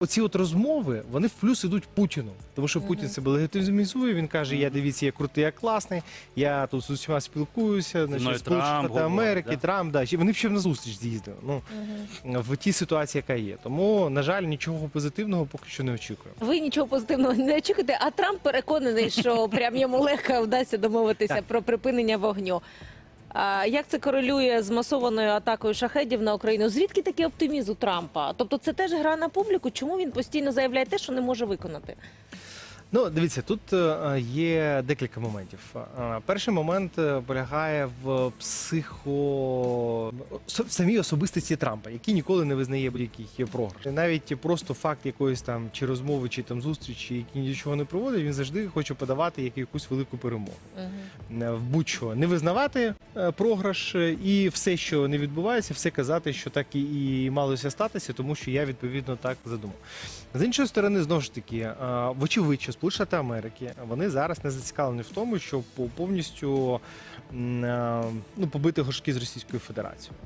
Оці от розмови вони в плюс ідуть Путіну, тому що Путін себе легітимізує. Він каже: Я дивіться, я крутий, я класний. Я тут з усіма спілкуюся. Значить, Сполучені Штати Америки, да? Трамп, да. Вони б ще на зустріч з'їздили. Ну в тій ситуації, яка є. Тому, на жаль, нічого позитивного поки що не очікуємо. Ви нічого позитивного не очікуєте, а Трамп переконаний, що прям йому легко вдасться домовитися про припинення вогню. Як це корелює з масованою атакою шахедів на Україну? Звідки такий оптимізм у Трампа? Тобто, це теж гра на публіку. Чому він постійно заявляє те, що не може виконати? Ну, дивіться, тут е, є декілька моментів. Е, Перший момент е, полягає в психо в самій особистості Трампа, який ніколи не визнає будь-який програш. Навіть просто факт якоїсь там чи розмови, чи там зустрічі, які нічого не проводить, він завжди хоче подавати як якусь велику перемогу. Е, В будь-що не визнавати програш і все, що не відбувається, все казати, що так і, і малося статися, тому що я відповідно так задумав. З іншої сторони, знову ж таки, вочевидь, що Сполучені Штати Америки вони зараз не зацікавлені в тому, щоб повністю е, ну, побити горшки з Російською Федерацією.